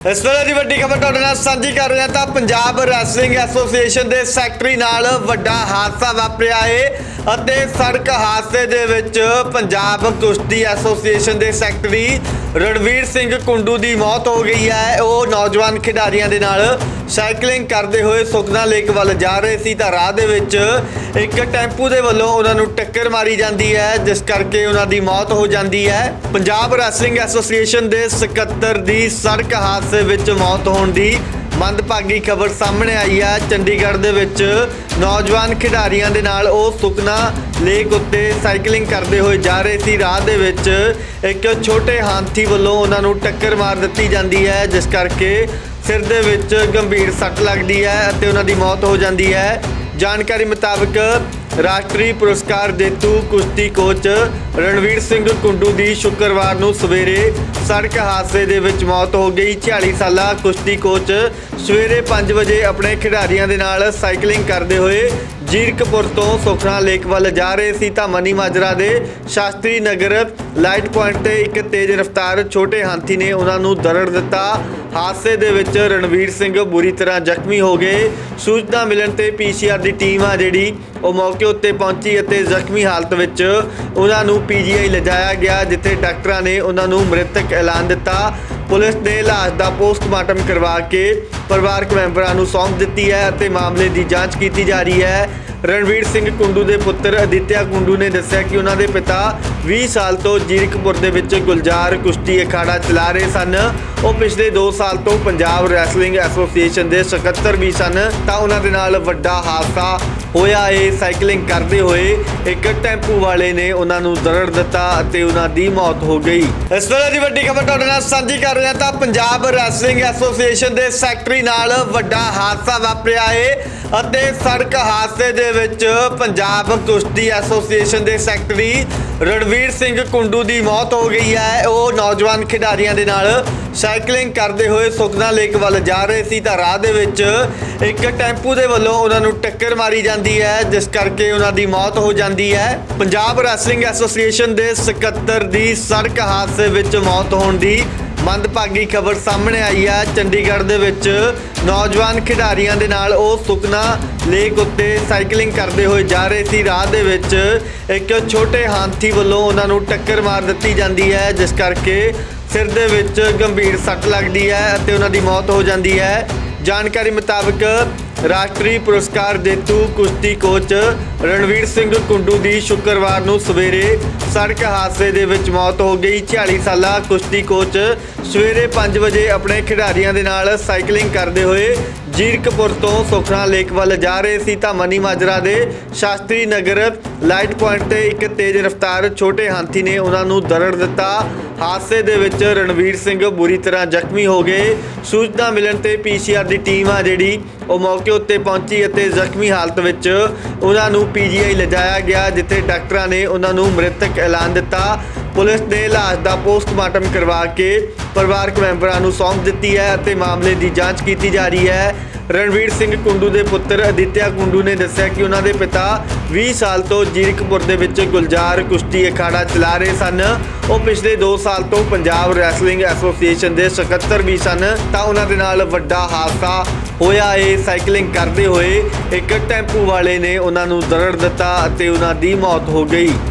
ਇਸ ਵੇਲੇ ਦੀ ਵੱਡੀ ਖਬਰ ਤੁਹਾਡੇ ਨਾਲ ਸਾਂਝੀ ਕਰ ਰਿਹਾ ਤਾਂ ਪੰਜਾਬ ਰੈਸਲਿੰਗ ਐਸੋਸੀਏਸ਼ਨ ਦੇ ਸੈਕਟਰੀ ਨਾਲ ਵੱਡਾ ਹਾਦਸਾ ਵਾਪਰਿਆ ਏ। ਅਤੇ ਸੜਕ ਹਾਦਸੇ ਦੇ ਵਿੱਚ ਪੰਜਾਬ ਕੁਸ਼ਤੀ ਐਸੋਸੀਏਸ਼ਨ ਦੇ ਸੈਕਟਰੀ ਰਣਵੀਰ ਸਿੰਘ ਕੁੰਡੂ ਦੀ ਮੌਤ ਹੋ ਗਈ ਹੈ। ਉਹ ਨੌਜਵਾਨ ਖਿਡਾਰੀਆਂ ਦੇ ਨਾਲ ਸਾਈਕਲਿੰਗ ਕਰਦੇ ਹੋਏ ਸੁਖਨਾ ਲੇਕ ਵੱਲ ਜਾ ਰਹੇ ਸੀ। ਤਾਂ ਰਾਹ ਦੇ ਵਿੱਚ ਇੱਕ ਟੈਂਪੂ ਦੇ ਵੱਲੋਂ ਉਹਨਾਂ ਨੂੰ ਟੱਕਰ ਮਾਰੀ ਜਾਂਦੀ ਹੈ, ਜਿਸ ਕਰਕੇ ਉਹਨਾਂ ਦੀ ਮੌਤ ਹੋ ਜਾਂਦੀ ਹੈ। ਪੰਜਾਬ ਰੈਸਲਿੰਗ ਐਸੋਸੀਏਸ਼ਨ ਦੇ ਸਕੱਤਰ ਦੀ ਸੜਕ ਹਾਦਸੇ ਵਿੱਚ ਮੌਤ ਹੋਣ ਦੀ ਮੰਦਭਾਗੀ ਖਬਰ ਸਾਹਮਣੇ ਆਈ ਹੈ ਚੰਡੀਗੜ੍ਹ ਦੇ ਵਿੱਚ ਨੌਜਵਾਨ ਖਿਡਾਰੀਆਂ ਦੇ ਨਾਲ ਉਹ ਸੁਖਨਾ ਲੇਕ ਉੱਤੇ ਸਾਈਕਲਿੰਗ ਕਰਦੇ ਹੋਏ ਜਾ ਰਹੇ ਸੀ। ਰਾਹ ਦੇ ਵਿੱਚ ਇੱਕ ਛੋਟੇ ਹਾਥੀ ਵੱਲੋਂ ਉਹਨਾਂ ਨੂੰ ਟੱਕਰ ਮਾਰ ਦਿੱਤੀ ਜਾਂਦੀ ਹੈ, ਜਿਸ ਕਰਕੇ ਸਿਰ ਦੇ ਵਿੱਚ ਗੰਭੀਰ ਸੱਟ ਲੱਗਦੀ ਹੈ ਅਤੇ ਉਹਨਾਂ ਦੀ ਮੌਤ ਹੋ ਜਾਂਦੀ ਹੈ। ਜਾਣਕਾਰੀ ਮੁਤਾਬਕ ਰਾਸ਼ਟਰੀ ਪੁਰਸਕਾਰ ਜੇਤੂ ਕੁਸ਼ਤੀ ਕੋਚ ਰਣਵੀਰ ਸਿੰਘ ਕੁੰਡੂ ਦੀ ਸ਼ੁੱਕਰਵਾਰ ਨੂੰ ਸਵੇਰੇ ਸੜਕ ਹਾਦਸੇ ਦੇ ਵਿੱਚ ਮੌਤ ਹੋ ਗਈ। 46 ਸਾਲਾ ਕੁਸ਼ਤੀ ਕੋਚ ਸਵੇਰੇ 5 ਵਜੇ ਆਪਣੇ ਖਿਡਾਰੀਆਂ ਦੇ ਨਾਲ ਸਾਈਕਲਿੰਗ ਕਰਦੇ ਹੋਏ ਜੀਰਕਪੁਰ ਤੋਂ ਸੁਖਨਾ ਲੇਕ ਵੱਲ ਜਾ ਰਹੇ ਸੀ ਤਾਂ ਮਨੀ ਮਾਜਰਾ ਦੇ ਸ਼ਾਸਤਰੀ ਨਗਰ ਲਾਈਟ ਪੁਆਇੰਟ ਤੇ ਇੱਕ ਤੇਜ਼ ਰਫ਼ਤਾਰ ਛੋਟੇ ਹਾਥੀ ਨੇ ਉਹਨਾਂ ਨੂੰ ਦਰੜ ਦਿੱਤਾ। ਹਾਦਸੇ ਦੇ ਵਿੱਚ ਰਣਵੀਰ ਸਿੰਘ ਬੁਰੀ ਤਰ੍ਹਾਂ ਜ਼ਖਮੀ ਹੋ ਗਏ। ਸੂਚਨਾ ਮਿਲਣ ਤੇ ਪੀਸੀਆਰ ਦੀ ਟੀਮ ਆ ਜਿਹੜੀ ਉਹ ਮੌਕੇ ਉੱਤੇ ਪਹੁੰਚੀ ਅਤੇ ਜ਼ਖਮੀ ਹਾਲਤ ਵਿੱਚ ਉਹਨਾਂ ਨੂੰ ਪੀਜੀਆਈ ਲਿਜਾਇਆ ਗਿਆ, ਜਿੱਥੇ ਡਾਕਟਰਾਂ ਨੇ ਉਹਨਾਂ ਨੂੰ ਮ੍ਰਿਤਕ ਐਲਾਨ ਦਿੱਤਾ। ਪੁਲਿਸ ਨੇ ਲਾਸ਼ ਦਾ ਪੋਸਟਮਾਰਟਮ ਕਰਵਾ ਕੇ ਪਰਿਵਾਰਕ ਮੈਂਬਰਾਂ ਨੂੰ ਸੌਂਪ ਦਿੱਤੀ ਹੈ ਅਤੇ ਮਾਮਲੇ ਦੀ ਜਾਂਚ ਕੀਤੀ ਜਾ ਰਹੀ ਹੈ। ਰਣਵੀਰ ਸਿੰਘ ਕੁੰਡੂ ਦੇ ਪੁੱਤਰ ਅਦਿੱਤਿਆ ਕੁੰਡੂ ਨੇ ਦੱਸਿਆ ਕਿ ਉਹਨਾਂ ਦੇ ਪਿਤਾ 20 ਸਾਲ ਤੋਂ ਜੀਰਕਪੁਰ ਦੇ ਵਿੱਚ ਗੁਲਜ਼ਾਰ ਕੁਸ਼ਤੀ ਅਖਾੜਾ ਚਲਾ ਰਹੇ ਸਨ। ਉਹ ਪਿਛਲੇ 2 ਸਾਲ ਤੋਂ ਪੰਜਾਬ ਰੈਸਲਿੰਗ ਐਸੋਸੀਏਸ਼ਨ ਦੇ ਸਕੱਤਰ ਵੀ ਸਨ, ਤਾਂ ਉਹਨਾਂ ਦੇ ਨਾਲ ਵੱਡਾ ਹਾਦਸਾ ਹੋਇਆ ਏ ਸਾਈਕਲਿੰਗ ਕਰਦੇ ਹੋਏ ਇੱਕ ਟੈਂਪੂ ਵਾਲੇ ਨੇ ਉਹਨਾਂ ਨੂੰ ਦਰੜ ਦਿੱਤਾ ਅਤੇ ਉਹਨਾਂ ਦੀ ਮੌਤ ਹੋ ਗਈ। ਇਸ ਤਰ੍ਹਾਂ ਦੀ ਵੱਡੀ ਖਬਰ ਤੁਹਾਡੇ ਨਾਲ ਸਾਂਝੀ ਕਰ ਰਿਹਾ ਤਾਂ ਪੰਜਾਬ ਰੈਸਲਿੰਗ ਐਸੋਸੀਏਸ਼ਨ ਦੇ ਸੈਕਟਰੀ ਨਾਲ ਵੱਡਾ ਹਾਦਸਾ ਵਾਪਰਿਆ ਏ ਅਤੇ ਸੜਕ ਹਾਦਸੇ ਦੇ ਵਿੱਚ ਪੰਜਾਬ ਕੁਸ਼ਤੀ ਐਸੋਸੀਏਸ਼ਨ ਦੇ ਸੈਕਟਰੀ ਰਣਵੀਰ ਸਿੰਘ ਕੁੰਡੂ ਦੀ ਮੌਤ ਹੋ ਗਈ ਹੈ। ਉਹ ਨੌਜਵਾਨ ਖਿਡਾਰੀਆਂ ਦੇ ਨਾਲ ਸਾਈਕਲਿੰਗ ਕਰਦੇ ਹੋਏ ਸੁਖਨਾ ਲੇਕ ਵੱਲ ਜਾ ਰਹੇ ਸੀ ਤਾਂ ਰਾਹ ਦੇ ਵਿੱਚ ਇੱਕ ਟੈਂਪੂ ਦੇ ਵੱਲੋਂ ਉਹਨਾਂ ਨੂੰ ਟੱਕਰ ਮਾਰੀ ਜਾਂਦੀ ਹੈ, ਜਿਸ ਕਰਕੇ ਉਹਨਾਂ ਦੀ ਮੌਤ ਹੋ ਜਾਂਦੀ ਹੈ। ਪੰਜਾਬ ਰੈਸਲਿੰਗ ਐਸੋਸੀਏਸ਼ਨ ਦੇ ਸਕੱਤਰ ਦੀ ਸੜਕ ਹਾਦਸੇ ਵਿੱਚ ਮੌਤ ਹੋਣ ਦੀ ਮੰਦਭਾਗੀ ਖਬਰ ਸਾਹਮਣੇ ਆਈ ਹੈ। ਚੰਡੀਗੜ੍ਹ ਦੇ ਵਿੱਚ ਨੌਜਵਾਨ ਖਿਡਾਰੀਆਂ ਦੇ ਨਾਲ ਉਹ ਸੁਖਨਾ ਲੇਕ ਉੱਤੇ ਸਾਈਕਲਿੰਗ ਕਰਦੇ ਹੋਏ ਜਾ ਰਹੇ ਸੀ। ਰਾਹ ਦੇ ਵਿੱਚ ਇੱਕ ਛੋਟੇ ਹਾਥੀ ਵੱਲੋਂ ਉਹਨਾਂ ਨੂੰ ਟੱਕਰ ਮਾਰ ਦਿੱਤੀ ਜਾਂਦੀ ਹੈ, ਜਿਸ ਕਰਕੇ ਸਿਰ ਦੇ ਵਿੱਚ ਗੰਭੀਰ ਸੱਟ ਲੱਗਦੀ ਹੈ ਅਤੇ ਉਹਨਾਂ ਦੀ ਮੌਤ ਹੋ ਜਾਂਦੀ ਹੈ। ਜਾਣਕਾਰੀ ਮੁਤਾਬਕ ਰਾਸ਼ਟਰੀ ਪੁਰਸਕਾਰ ਜੇਤੂ ਕੁਸ਼ਤੀ ਕੋਚ ਰਣਵੀਰ ਸਿੰਘ ਕੁੰਡੂ ਦੀ ਸ਼ੁੱਕਰਵਾਰ ਨੂੰ ਸਵੇਰੇ ਸੜਕ ਹਾਦਸੇ ਦੇ ਵਿੱਚ ਮੌਤ ਹੋ ਗਈ। 46 ਸਾਲਾ ਕੁਸ਼ਤੀ ਕੋਚ ਸਵੇਰੇ 5 ਵਜੇ ਆਪਣੇ ਖਿਡਾਰੀਆਂ ਦੇ ਨਾਲ ਸਾਈਕਲਿੰਗ ਕਰਦੇ ਹੋਏ ਜੀਰਕਪੁਰ ਤੋਂ ਸੁਖਨਾ ਲੇਕ ਵੱਲ ਜਾ ਰਹੇ ਸੀ ਤਾਂ ਮਨੀ ਮਾਜਰਾ ਦੇ ਸ਼ਾਸਤਰੀ ਨਗਰ ਲਾਈਟ ਪੁਆਇੰਟ ਤੇ ਇੱਕ ਤੇਜ਼ ਰਫ਼ਤਾਰ ਛੋਟੇ ਹਾਥੀ ਨੇ ਉਹਨਾਂ ਨੂੰ ਦਰੜ ਦਿੱਤਾ। ਹਾਦਸੇ ਦੇ ਵਿੱਚ ਰਣਵੀਰ ਸਿੰਘ ਬੁਰੀ ਤਰ੍ਹਾਂ ਜ਼ਖਮੀ ਹੋ ਗਏ। ਸੂਚਨਾ ਮਿਲਣ ਤੇ ਪੀਸੀਆਰ ਦੀ ਟੀਮ ਆ ਜਿਹੜੀ, ਉਹ ਮੌਕੇ ਉੱਤੇ ਪਹੁੰਚੀ ਅਤੇ ਜ਼ਖਮੀ ਹਾਲਤ ਵਿੱਚ ਉਹਨਾਂ ਨੂੰ ਪੀਜੀਆਈ ਲਿਜਾਇਆ ਗਿਆ, ਜਿੱਥੇ ਡਾਕਟਰਾਂ ਨੇ ਉਹਨਾਂ ਨੂੰ ਮ੍ਰਿਤਕ ਐਲਾਨ ਦਿੱਤਾ। ਪੁਲਿਸ ਨੇ ਲਾਸ਼ ਦਾ ਪੋਸਟਮਾਰਟਮ ਕਰਵਾ ਕੇ ਪਰਿਵਾਰਕ ਮੈਂਬਰਾਂ ਨੂੰ ਸੌਂਪ ਦਿੱਤੀ ਹੈ ਅਤੇ ਮਾਮਲੇ ਦੀ ਜਾਂਚ ਕੀਤੀ ਜਾ ਰਹੀ ਹੈ। ਰਣਵੀਰ ਸਿੰਘ ਕੁੰਡੂ ਦੇ ਪੁੱਤਰ ਅਦਿੱਤਿਆ ਕੁੰਡੂ ਨੇ ਦੱਸਿਆ ਕਿ ਉਹਨਾਂ ਦੇ ਪਿਤਾ 20 ਸਾਲ ਤੋਂ ਜੀਰਕਪੁਰ ਦੇ ਵਿੱਚ ਗੁਲਜ਼ਾਰ ਕੁਸ਼ਤੀ ਅਖਾੜਾ ਚਲਾ ਰਹੇ ਸਨ। ਉਹ ਪਿਛਲੇ 2 ਸਾਲ ਤੋਂ ਪੰਜਾਬ ਰੈਸਲਿੰਗ ਐਸੋਸੀਏਸ਼ਨ ਦੇ ਸਕੱਤਰ ਵੀ ਸਨ। ਤਾਂ ਉਹਨਾਂ ਦੇ ਨਾਲ ਵੱਡਾ ਹਾਦਸਾ ਹੋਇਆ। ਏ ਸਾਈਕਲਿੰਗ ਕਰਦੇ ਹੋਏ ਇੱਕ ਟੈਂਪੂ ਵਾਲੇ ਨੇ ਉਹਨਾਂ ਨੂੰ ਦਰੜ ਦਿੱਤਾ ਅਤੇ ਉਹਨਾਂ ਦੀ ਮੌਤ ਹੋ ਗਈ।